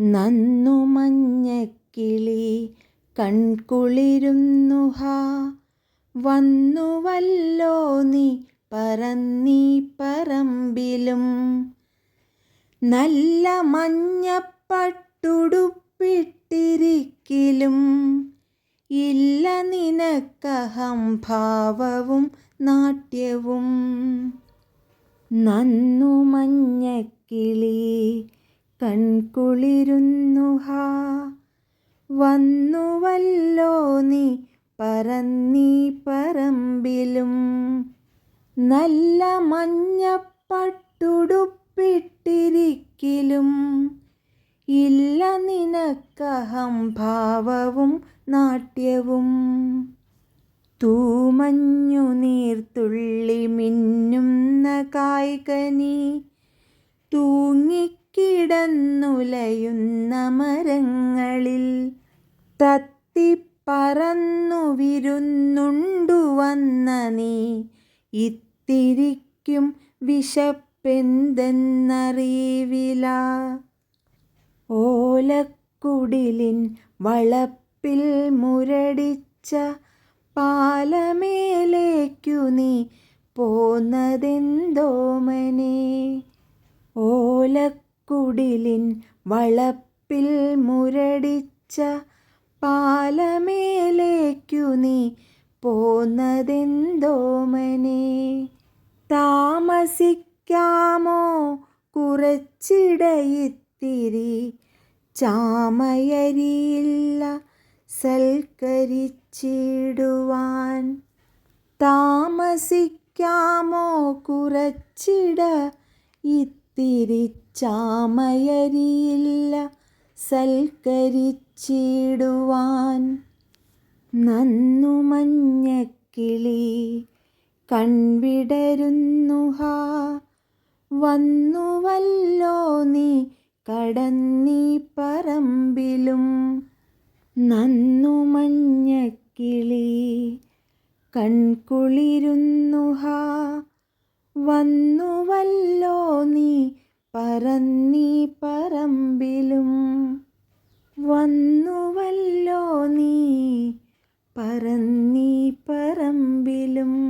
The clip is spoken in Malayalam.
നന്നു മഞ്ഞക്കിളി കൺകുളിരുന്നു ഹാ. വന്നുവല്ലോ നീ പറന്നീ പറമ്പിലും. നല്ല മഞ്ഞപ്പട്ടുടുപ്പിട്ടിരിക്കിലും ഇല്ല നിനക്കഹം ഭാവവും നാട്യവും. നന്നു മഞ്ഞക്കിളി കൺകുളിരുന്നു ഹാ. വന്നുവല്ലോ നീ പറന്നീ പറമ്പിലും. നല്ല മഞ്ഞപ്പട്ടുടുപ്പിട്ടിരിക്കിലും ഇല്ല നിനക്കഹം ഭാവവും നാട്യവും. തൂമഞ്ഞു നീർത്തുള്ളി മിന്നുന്ന കായ്കനി തൂങ്ങിക്കിടന്നുലയുന്ന മരങ്ങളിൽ തത്തിപ്പറന്നു വിരുന്നുണ്ടു വന്ന നീ. ഇത്തിരിക്കും വിശപ്പെന്തെന്നറിവില ഓലക്കുടിലിൻ വളപ്പിൽ മുരടിച്ച പാലമേലേക്കു നീ പോന്നതെന്തോമനെ. ഓലക്കുടിലിൻ വളപ്പിൽ മുരടിച്ച പാലമേലേക്കു നീ പോന്നതെന്തോമനെ താമസിക്കാമോ കുറച്ചിടയിത്തിരി? ചാമയരിയില്ല സൽക്കരിച്ചിടുവാൻ. താമസിക്കാമോ കുറച്ചിട ഇത്തിരി ചാമയരിയില്ല സൽക്കരിച്ചിടുവാൻ. നന്നു മഞ്ഞക്കിളി കൺവിടരുന്നു വന്നുവല്ലോ നീ കടന്നീ പറമ്പിലും. നന്നു മഞ്ഞക്കിളി കൺകുളിരുന്നു ഹാ. വന്നുവല്ലോ നീ പറന്നീ പറമ്പിലും. വന്നുവല്ലോ നീ പറന്നീ പറമ്പിലും.